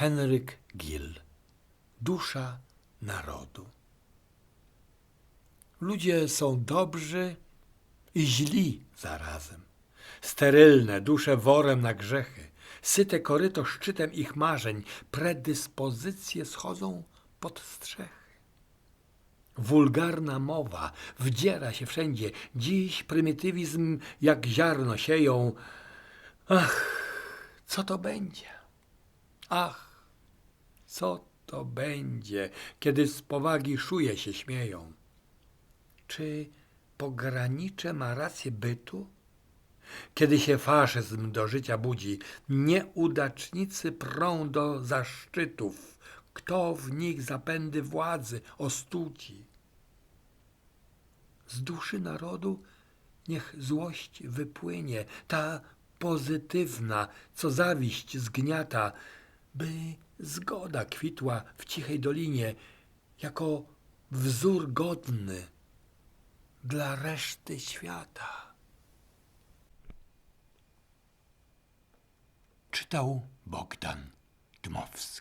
Henryk Gill. Dusza narodu. Ludzie są dobrzy i źli zarazem. Sterylne dusze worem na grzechy, syte koryto szczytem ich marzeń, predyspozycje schodzą pod strzechy. Wulgarna mowa wdziera się wszędzie. Dziś prymitywizm jak ziarno sieją. Ach, co to będzie? Ach, co to będzie, kiedy z powagi szuje się śmieją? Czy pogranicze ma rację bytu? Kiedy się faszyzm do życia budzi, nieudacznicy prą do zaszczytów. Kto w nich zapędy władzy ostudzi? Z duszy narodu niech złość wypłynie, ta pozytywna, co zawiść zgniata, by zgoda kwitła w cichej dolinie, jako wzór godny dla reszty świata. Czytał Bogdan Dmowski.